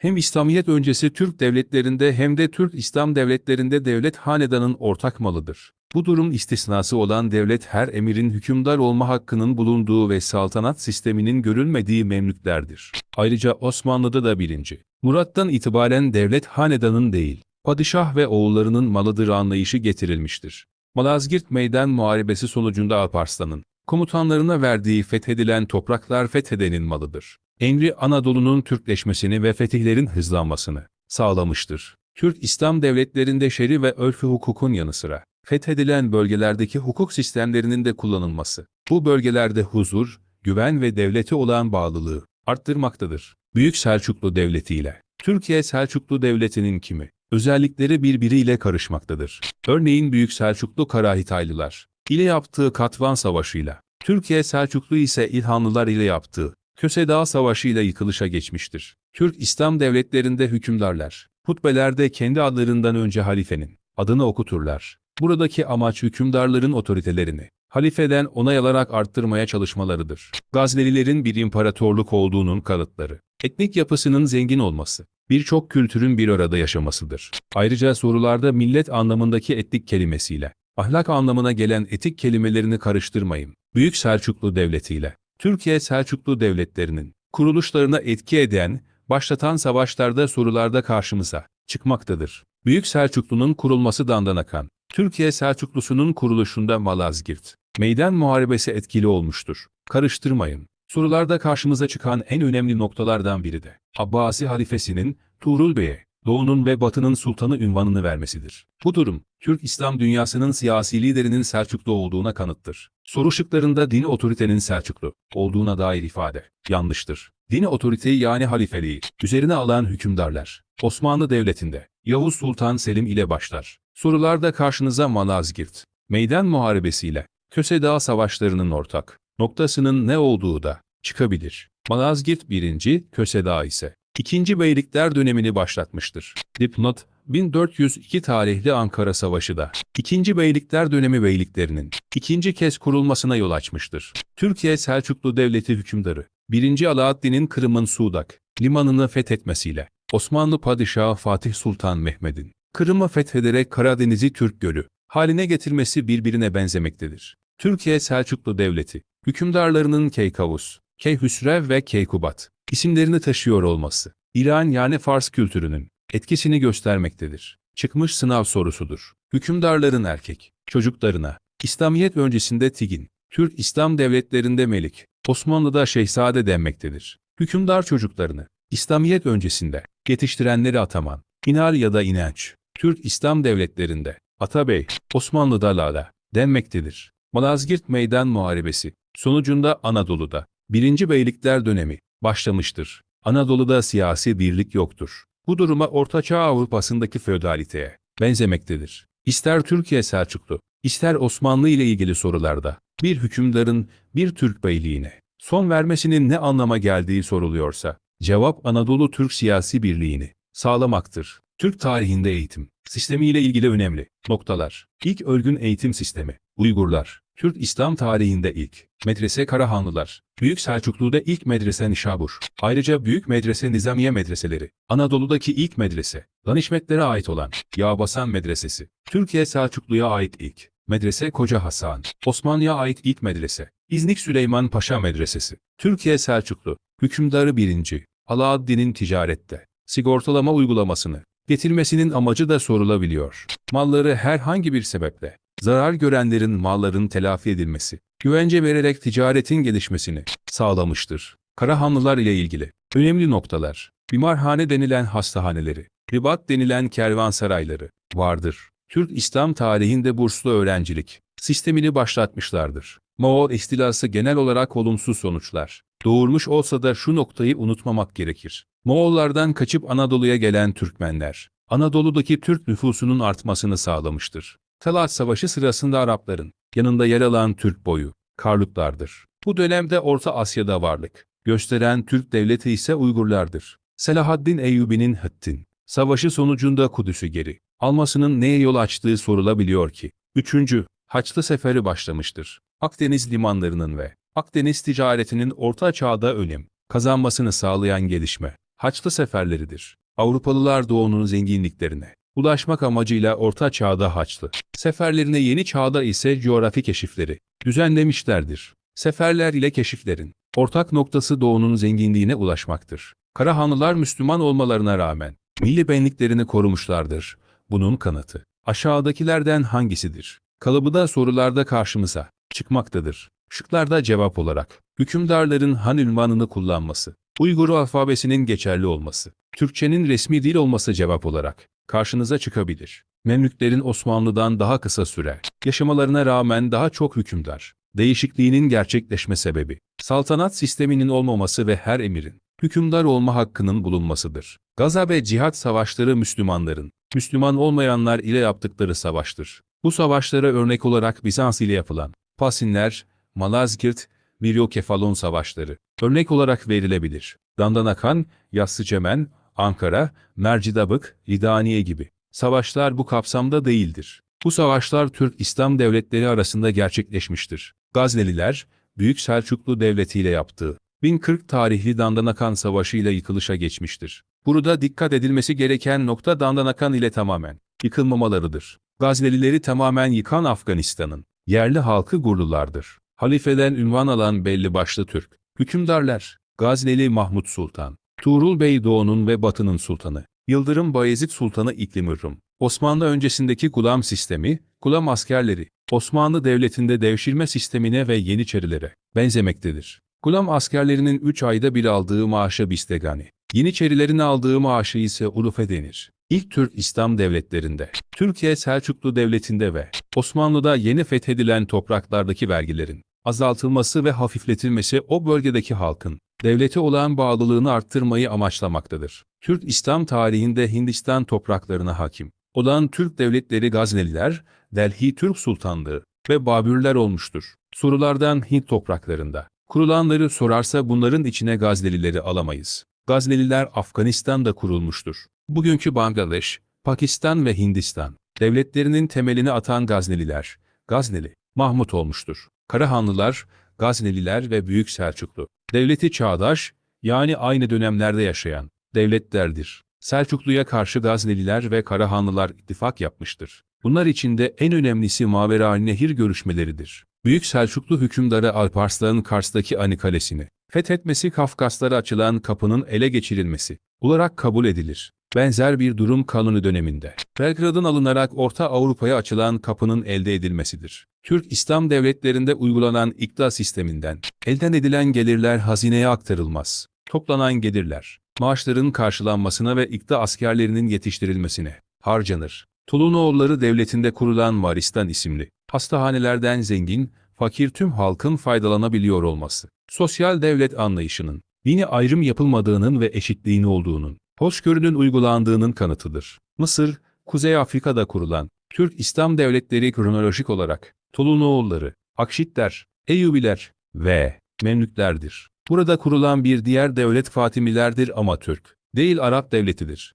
Hem İslamiyet öncesi Türk devletlerinde hem de Türk İslam devletlerinde devlet hanedanın ortak malıdır. Bu durum istisnası olan devlet her emirin hükümdar olma hakkının bulunduğu ve saltanat sisteminin görülmediği memlüklerdir. Ayrıca Osmanlı'da da birinci. Murat'tan itibaren devlet hanedanın değil, padişah ve oğullarının malıdır anlayışı getirilmiştir. Malazgirt Meydan Muharebesi sonucunda Alparslan'ın komutanlarına verdiği fethedilen topraklar fethedenin malıdır. Emri Anadolu'nun Türkleşmesini ve fetihlerin hızlanmasını sağlamıştır. Türk İslam devletlerinde şeri ve örfü hukukun yanı sıra fethedilen bölgelerdeki hukuk sistemlerinin de kullanılması, bu bölgelerde huzur, güven ve devlete olan bağlılığı arttırmaktadır. Büyük Selçuklu Devleti ile Türkiye Selçuklu Devleti'nin kimi özellikleri birbiriyle karışmaktadır. Örneğin Büyük Selçuklu Karahitaylılar ile yaptığı Katvan Savaşı'yla, Türkiye Selçuklu ise İlhanlılar ile yaptığı Köse Savaşı ile yıkılışa geçmiştir. Türk İslam devletlerinde hükümdarlar, hutbelerde kendi adlarından önce halifenin adını okuturlar. Buradaki amaç hükümdarların otoritelerini halifeden onay alarak arttırmaya çalışmalarıdır. Gaznelilerin bir imparatorluk olduğunun kanıtları, etnik yapısının zengin olması, birçok kültürün bir arada yaşamasıdır. Ayrıca sorularda millet anlamındaki etnik kelimesiyle, ahlak anlamına gelen etik kelimelerini karıştırmayın. Büyük Selçuklu Devleti ile Türkiye Selçuklu Devletlerinin kuruluşlarına etki eden, başlatan savaşlarda sorularda karşımıza çıkmaktadır. Büyük Selçuklu'nun kurulması Dandanakan, Türkiye Selçuklusu'nun kuruluşunda Malazgirt, meydan muharebesi etkili olmuştur. Karıştırmayın. Sorularda karşımıza çıkan en önemli noktalardan biri de Abbasi halifesinin Tuğrul Bey'e Doğu'nun ve Batı'nın sultanı ünvanını vermesidir. Bu durum, Türk İslam dünyasının siyasi liderinin Selçuklu olduğuna kanıttır. Soru şıklarında dini otoritenin Selçuklu olduğuna dair ifade yanlıştır. Dini otoriteyi yani halifeliği üzerine alan hükümdarlar Osmanlı Devleti'nde Yavuz Sultan Selim ile başlar. Sorularda karşınıza Malazgirt, meydan muharebesiyle Köse Dağı savaşlarının ortak noktasının ne olduğu da çıkabilir. Malazgirt 1. Köse Dağı ise 2. Beylikler dönemini başlatmıştır. Dipnot 1402 tarihli Ankara Savaşı da 2. Beylikler dönemi beyliklerinin ikinci kez kurulmasına yol açmıştır. Türkiye Selçuklu Devleti hükümdarı 1. Alaaddin'in Kırım'ın Sudak limanını fethetmesiyle Osmanlı Padişahı Fatih Sultan Mehmet'in Kırım'ı fethederek Karadeniz'i Türk Gölü haline getirmesi birbirine benzemektedir. Türkiye Selçuklu Devleti, hükümdarlarının Keykavus, Keyhüsrev ve Keykubat isimlerini taşıyor olması, İran yani Fars kültürünün etkisini göstermektedir. Çıkmış sınav sorusudur. Hükümdarların erkek, çocuklarına, İslamiyet öncesinde Tigin, Türk İslam devletlerinde Melik, Osmanlı'da Şehzade denmektedir. Hükümdar çocuklarını, İslamiyet öncesinde, yetiştirenleri Ataman, İnar ya da İnanç, Türk İslam devletlerinde, Atabey, Osmanlı'da Lala, denmektedir. Malazgirt Meydan Muharebesi, sonucunda Anadolu'da, 1. Beylikler dönemi, başlamıştır. Anadolu'da siyasi birlik yoktur. Bu duruma Ortaçağ Avrupa'sındaki feodaliteye benzemektedir. İster Türkiye Selçuklu, ister Osmanlı ile ilgili sorularda bir hükümdarın bir Türk beyliğine son vermesinin ne anlama geldiği soruluyorsa, cevap Anadolu Türk siyasi birliğini sağlamaktır. Türk tarihinde eğitim sistemiyle ilgili önemli noktalar. İlk örgün eğitim sistemi, Uygurlar. Türk İslam tarihinde ilk medrese Karahanlılar. Büyük Selçuklu'da ilk medrese Nişabur. Ayrıca Büyük Medrese Nizamiye Medreseleri. Anadolu'daki ilk medrese, Danişmetlere ait olan Yağbasan Medresesi. Türkiye Selçuklu'ya ait ilk medrese Koca Hasan. Osmanlı'ya ait ilk medrese, İznik Süleyman Paşa Medresesi. Türkiye Selçuklu, hükümdarı 1. Alaaddin'in ticarette sigortalama uygulamasını getirmesinin amacı da sorulabiliyor. Malları herhangi bir sebeple zarar görenlerin malların telafi edilmesi, güvence vererek ticaretin gelişmesini sağlamıştır. Karahanlılar ile ilgili önemli noktalar, bimarhane denilen hastahaneleri, ribat denilen kervansarayları vardır. Türk İslam tarihinde burslu öğrencilik sistemini başlatmışlardır. Moğol istilası genel olarak olumsuz sonuçlar doğurmuş olsa da şu noktayı unutmamak gerekir. Moğollardan kaçıp Anadolu'ya gelen Türkmenler, Anadolu'daki Türk nüfusunun artmasını sağlamıştır. Talat Savaşı sırasında Arapların yanında yer alan Türk boyu, Karluklardır. Bu dönemde Orta Asya'da varlık gösteren Türk devleti ise Uygurlardır. Selahaddin Eyyubi'nin Hıttin savaşı sonucunda Kudüs'ü geri almasının neye yol açtığı sorulabiliyor ki. 3. Haçlı Seferi başlamıştır. Akdeniz limanlarının ve Akdeniz ticaretinin orta çağda önem kazanmasını sağlayan gelişme, Haçlı seferleridir. Avrupalılar doğunun zenginliklerine ulaşmak amacıyla Orta Çağ'da Haçlı seferlerine Yeni Çağ'da ise coğrafi keşifleri düzenlemişlerdir. Seferler ile keşiflerin ortak noktası doğunun zenginliğine ulaşmaktır. Karahanlılar Müslüman olmalarına rağmen milli benliklerini korumuşlardır. Bunun kanıtı aşağıdakilerden hangisidir? Kalıbı da sorularda karşımıza çıkmaktadır. Şıklarda cevap olarak hükümdarların han ünvanını kullanması, Uygur alfabesinin geçerli olması, Türkçenin resmi dil olması cevap olarak karşınıza çıkabilir. Memlüklerin Osmanlı'dan daha kısa süre yaşamalarına rağmen daha çok hükümdar. Değişikliğinin gerçekleşme sebebi, saltanat sisteminin olmaması ve her emirin hükümdar olma hakkının bulunmasıdır. Gaza ve cihat savaşları Müslümanların, Müslüman olmayanlar ile yaptıkları savaştır. Bu savaşlara örnek olarak Bizans ile yapılan Pasinler, Malazgirt, Miryokefalon savaşları örnek olarak verilebilir. Dandanakan, Yassıcemen, Ankara, Mercidabık, İdaniye gibi savaşlar bu kapsamda değildir. Bu savaşlar Türk İslam devletleri arasında gerçekleşmiştir. Gazneliler, Büyük Selçuklu Devleti ile yaptığı 1040 tarihli Dandanakan Savaşı ile yıkılışa geçmiştir. Burada dikkat edilmesi gereken nokta Dandanakan ile tamamen yıkılmamalarıdır. Gaznelileri tamamen yıkan Afganistan'ın yerli halkı Gurlulardır. Halifeden ünvan alan belli başlı Türk hükümdarlar, Gazneli Mahmut Sultan, Tuğrul Bey Doğu'nun ve Batı'nın sultanı, Yıldırım Bayezid Sultanı İklimürrüm, Osmanlı öncesindeki gulam sistemi, gulam askerleri, Osmanlı Devleti'nde devşirme sistemine ve Yeniçerilere benzemektedir. Gulam askerlerinin 3 ayda bir aldığı maaşa bistegani, Yeniçerilerin aldığı maaşı ise ulufe denir. İlk Türk İslam devletlerinde, Türkiye Selçuklu Devleti'nde ve Osmanlı'da yeni fethedilen topraklardaki vergilerin azaltılması ve hafifletilmesi o bölgedeki halkın devlete olan bağlılığını arttırmayı amaçlamaktadır. Türk İslam tarihinde Hindistan topraklarına hakim olan Türk devletleri Gazneliler, Delhi Türk Sultanlığı ve Babürler olmuştur. Sorulardan Hint topraklarında kurulanları sorarsa bunların içine Gaznelileri alamayız. Gazneliler Afganistan'da kurulmuştur. Bugünkü Bangladeş, Pakistan ve Hindistan devletlerinin temelini atan Gazneliler, Gazneli, Mahmut olmuştur. Karahanlılar, Gazneliler ve Büyük Selçuklu, devleti çağdaş, yani aynı dönemlerde yaşayan devletlerdir. Selçuklu'ya karşı Gazneliler ve Karahanlılar ittifak yapmıştır. Bunlar içinde en önemlisi Mavera Nehir görüşmeleridir. Büyük Selçuklu hükümdarı Alparslan'ın Kars'taki Ani Kalesi'ni fethetmesi Kafkaslara açılan kapının ele geçirilmesi olarak kabul edilir. Benzer bir durum Kanuni döneminde Belgrad'ın alınarak Orta Avrupa'ya açılan kapının elde edilmesidir. Türk İslam devletlerinde uygulanan ikta sisteminden elden edilen gelirler hazineye aktarılmaz. Toplanan gelirler, maaşların karşılanmasına ve ikta askerlerinin yetiştirilmesine harcanır. Tulunoğulları devletinde kurulan Varistan isimli hastahanelerden zengin, fakir tüm halkın faydalanabiliyor olması, sosyal devlet anlayışının, dini ayrım yapılmadığının ve eşitliğin olduğunun, hoşgörünün uygulandığının kanıtıdır. Mısır, Kuzey Afrika'da kurulan Türk İslam devletleri kronolojik olarak Tolunoğulları, Akşitler, Eyyubiler ve Memlüklerdir. Burada kurulan bir diğer devlet Fatimilerdir ama Türk, değil Arap devletidir.